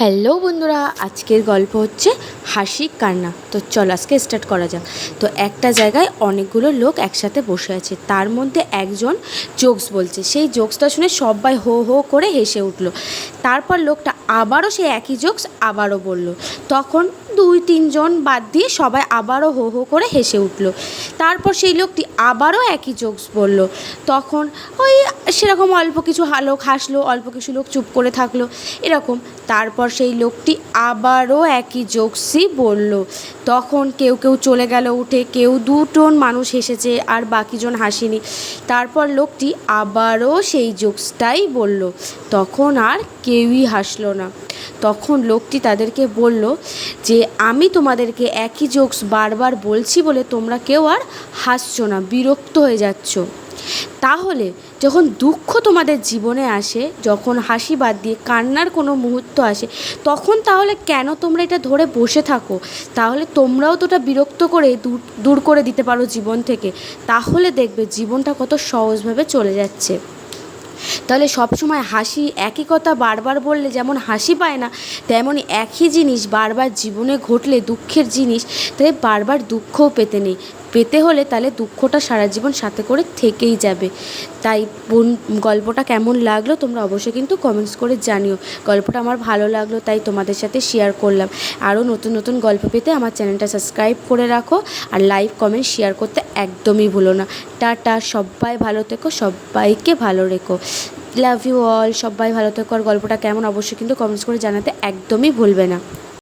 Hello বন্ধুরা, আজকের গল্প হচ্ছে হাসি কান্না। তো চল আজকে স্টার্ট করা যাক। তো একটা জায়গায় অনেকগুলো লোক একসাথে বসে আছে। তার মধ্যে একজন জোকস বলছে। সেই জোকসটা শুনে সবাই হো হো করে হেসে উঠল। তারপর লোকটা আবারও সেই একই জোকস আবারও বলল। তখন দুই তিনজন বাদ দিয়ে সবাই আবারও হো হো করে হেসে উঠল। তারপর সেই লোকটি আবারও একই জোকস বলল। তখন ওই সেরকম অল্প কিছু লোক হাসলো, অল্প কিছু লোক চুপ করে থাকল, এরকম। তারপর সেই লোকটি আবারও একই জোকসই বলল। তখন কেউ কেউ চলে গেল উঠে, কেউ দুজন মানুষ হেসেছে আর বাকিজন হাসেনি। তারপর লোকটি আবারও সেই জোকসটাই বলল। তখন আর কেউই হাসলো না। তখন লোকটি তাদেরকে বলল যে, আমি তোমাদেরকে একই জোকস বারবার বলছি বলে তোমরা কেউ আর হাসছো না, বিরক্ত হয়ে যাচ্ছ। তাহলে যখন দুঃখ তোমাদের জীবনে আসে, যখন হাসি বাদ দিয়ে কান্নার কোনো মুহূর্ত আসে, তখন তাহলে কেন তোমরা এটা ধরে বসে থাকো? তাহলে তোমরাও তো ওটা বিরক্ত করে দূর দূর করে দিতে পারো জীবন থেকে। তাহলে দেখবে জীবনটা কত সহজভাবে চলে যাচ্ছে। তাহলে সবসময় হাসি একই কথা বারবার বললে যেমন হাসি পায় না, তেমনই একই জিনিস বারবার জীবনে ঘটলে দুঃখের জিনিস, তাই বারবার দুঃখও পেতে নেই। পেতে হলে তাহলে দুঃখটা সারা জীবন সাথে করে থেকেই যাবে। তাই বোন গল্পটা কেমন লাগল তোমরা অবশ্যই কিন্তু কমেন্টস করে জানিও। গল্পটা আমার ভালো লাগল তাই তোমাদের সাথে শেয়ার করলাম। আরও নতুন নতুন গল্প পেতে আমার চ্যানেলটা সাবস্ক্রাইব করে রাখো আর লাইভ কমেন্ট শেয়ার করতে একদমই ভুলো না। টাটা, সবাই ভালো থেকো, সবাইকে ভালো রেখো। লাভ ইউ অল সবাই ভালো থেকো। আর গল্পটা কেমন অবশ্যই কিন্তু কমেন্টস করে জানাতে একদমই ভুলবে না।